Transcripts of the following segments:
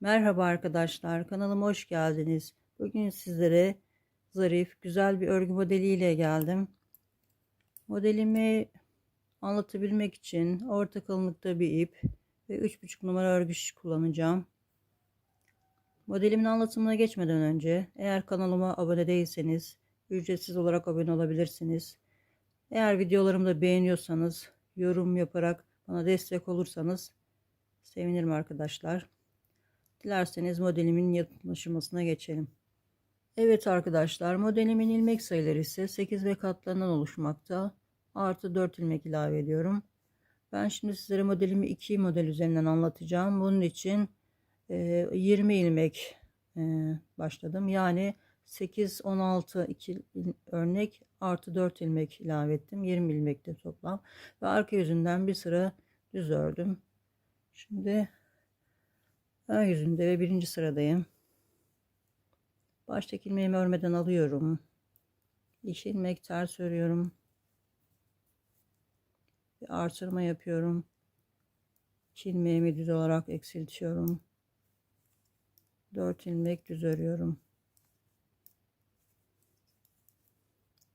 Merhaba arkadaşlar, kanalıma hoş geldiniz. Bugün sizlere zarif, güzel bir örgü modeliyle geldim. Modelimi anlatabilmek için orta kalınlıkta bir ip ve 3,5 numara örgü kullanacağım. Modelimin anlatımına geçmeden önce eğer kanalıma abone değilseniz ücretsiz olarak abone olabilirsiniz. Eğer videolarımı da beğeniyorsanız yorum yaparak bana destek olursanız sevinirim arkadaşlar. Dilerseniz modelimin yapım aşamasına geçelim. Evet arkadaşlar modelimin ilmek sayıları ise 8 ve katlarından oluşmakta. Artı 4 ilmek ilave ediyorum. Ben şimdi sizlere modelimi 2 model üzerinden anlatacağım. Bunun için 20 ilmek başladım. Yani 8, 16 2 örnek artı 4 ilmek ilave ettim. 20 ilmekte toplam. Ve arka yüzünden bir sıra düz ördüm. Şimdi ön yüzünde ve birinci sıradayım. Baştaki ilmeğimi örmeden alıyorum. İki ilmek ters örüyorum. Bir artırma yapıyorum. İki ilmeğimi düz olarak eksiltiyorum. 4 ilmek düz örüyorum.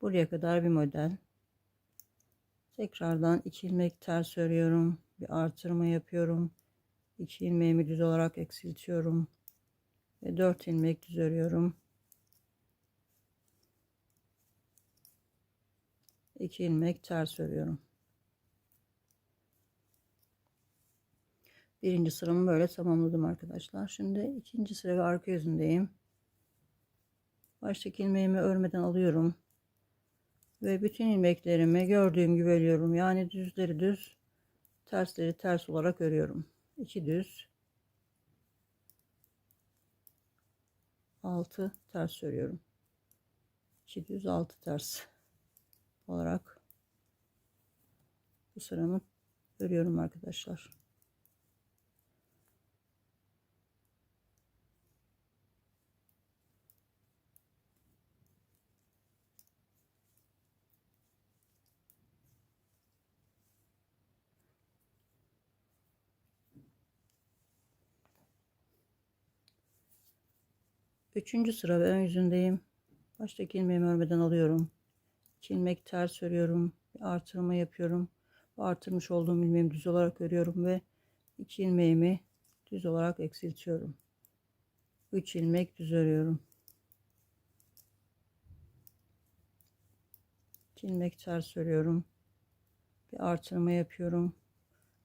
Buraya kadar bir model. Tekrardan 2 ilmek ters örüyorum. Bir artırma yapıyorum. 2 ilmeğimi düz olarak eksiltiyorum. Ve 4 ilmek düz örüyorum. 2 ilmek ters örüyorum. Birinci sıramı böyle tamamladım arkadaşlar. Şimdi ikinci sıra ve arka yüzündeyim. Baştaki ilmeğimi örmeden alıyorum. Ve bütün ilmeklerimi gördüğüm gibi örüyorum. Yani düzleri düz, tersleri ters olarak örüyorum. 2 düz. 6 ters örüyorum. 2 düz 6 ters olarak bu sıramı örüyorum arkadaşlar. Üçüncü sıra ve ön yüzündeyim. Baştaki ilmeğimi örmeden alıyorum. İki ilmek ters örüyorum. Bir artırma yapıyorum. Bu artırmış olduğum ilmeğimi düz olarak örüyorum ve iki ilmeğimi düz olarak eksiltiyorum. Üç ilmek düz örüyorum. İki ilmek ters örüyorum. Bir artırma yapıyorum.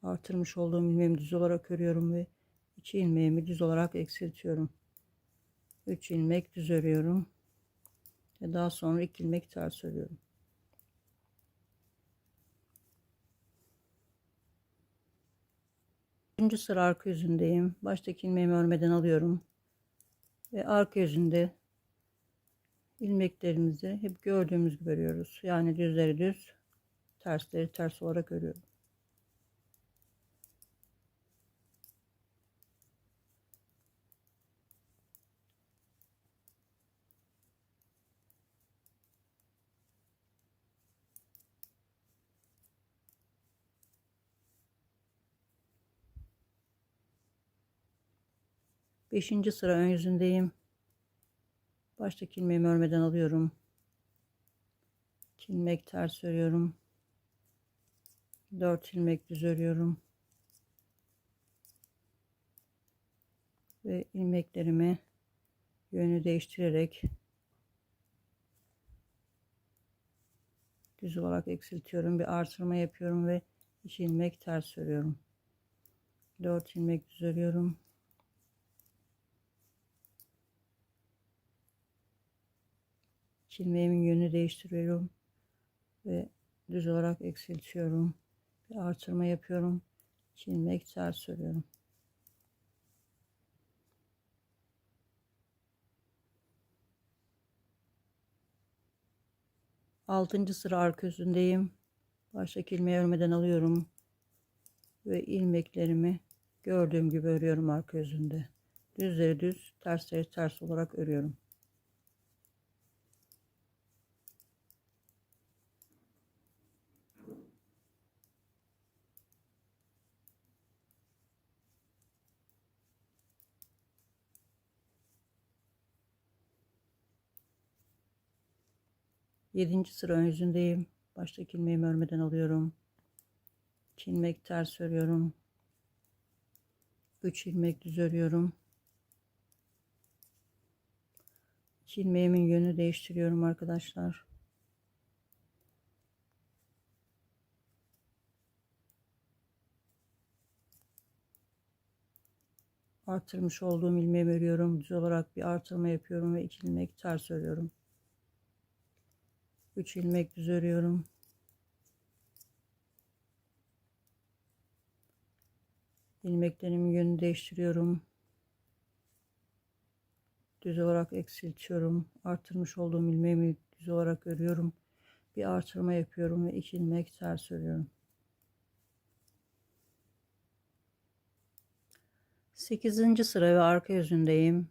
Artırmış olduğum ilmeğimi düz olarak örüyorum ve iki ilmeğimi düz olarak eksiltiyorum. 3 ilmek düz örüyorum ve daha sonra 2 ilmek ters örüyorum. Üçüncü sıra arka yüzündeyim. Baştaki ilmeğimi örmeden alıyorum. Ve arka yüzünde ilmeklerimizi hep gördüğümüz gibi örüyoruz. Yani düzleri düz, tersleri ters olarak örüyorum. Beşinci sıra ön yüzündeyim. Baştaki ilmeğimi örmeden alıyorum. İlmek ters örüyorum. Dört ilmek düz örüyorum. Ve ilmeklerimi yönü değiştirerek düz olarak eksiltiyorum. Bir artırma yapıyorum ve iki ilmek ters örüyorum. Dört ilmek düz örüyorum. İlmeğimin yönünü değiştiriyorum ve düz olarak eksiltiyorum bir artırma yapıyorum. İlmek ters örüyorum altıncı sıra arka yüzündeyim. Baştaki ilmeği örmeden alıyorum ve ilmeklerimi gördüğüm gibi örüyorum arka yüzünde. Düzleri düz tersleri ters olarak örüyorum 7. sıra ön yüzündeyim. Baştaki ilmeğimi örmeden alıyorum. 2 ilmek ters örüyorum. 3 ilmek düz örüyorum. 2 ilmeğimin yönünü değiştiriyorum arkadaşlar. Artırmış olduğum ilmeğimi örüyorum. Düz olarak bir artırma yapıyorum ve 2 ilmek ters örüyorum. 3 ilmek düz örüyorum. ilmeklerimin yönünü değiştiriyorum. Düz olarak eksiltiyorum. Artırmış olduğum ilmeğimi düz olarak örüyorum. Bir artırma yapıyorum ve iki ilmek ters örüyorum. 8. sıra ve arka yüzündeyim.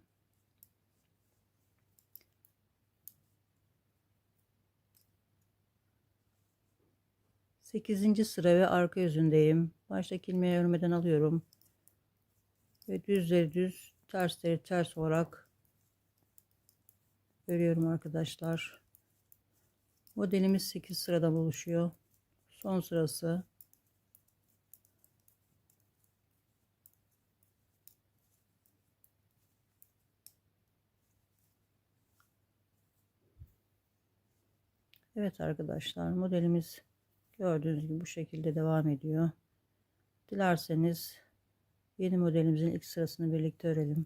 Sekizinci sıra ve arka yüzündeyim. Baştaki ilmeği örmeden alıyorum. Ve düzleri düz, tersleri ters olarak örüyorum arkadaşlar. Modelimiz 8 sırada oluşuyor. Son sırası. Evet arkadaşlar modelimiz gördüğünüz gibi bu şekilde devam ediyor. Dilerseniz yeni modelimizin ilk sırasını birlikte örelim.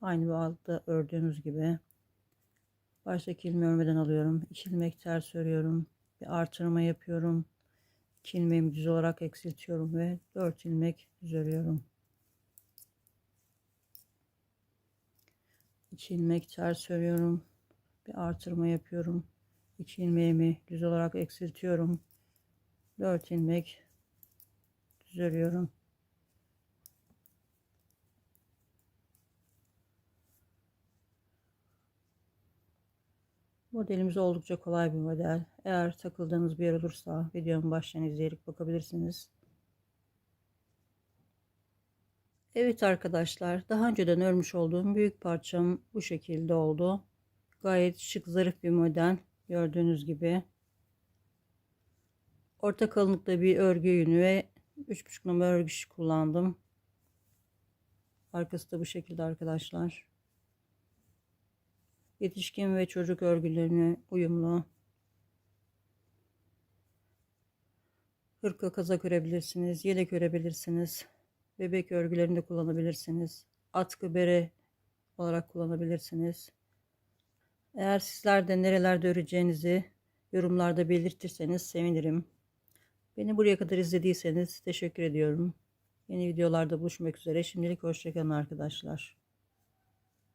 Aynı bu altta ördüğünüz gibi. Baştaki ilmeği örmeden alıyorum. 2 ilmek ters örüyorum. Bir artırma yapıyorum. 2 ilmeğimi düz olarak eksiltiyorum ve 4 ilmek düz örüyorum. 2 ilmek ters örüyorum. Bir artırma yapıyorum. 2 ilmeğimi düz olarak eksiltiyorum. 4 ilmek düz örüyorum. Modelimiz oldukça kolay bir model. Eğer takıldığınız bir yer olursa videomu baştan izleyerek bakabilirsiniz. Evet arkadaşlar daha önceden örmüş olduğum büyük parçam bu şekilde oldu. Gayet şık zarif bir model gördüğünüz gibi. Orta kalınlıkta bir örgü yünü ve 3,5 numara örgü kullandım. Arkası da bu şekilde arkadaşlar. Yetişkin ve çocuk örgülerine uyumlu. Hırka kazak örebilirsiniz. Yelek örebilirsiniz. Bebek örgülerinde kullanabilirsiniz. Atkı bere olarak kullanabilirsiniz. Eğer sizler de nerelerde öreceğinizi yorumlarda belirtirseniz sevinirim. Beni buraya kadar izlediyseniz teşekkür ediyorum. Yeni videolarda buluşmak üzere. Şimdilik hoşçakalın arkadaşlar.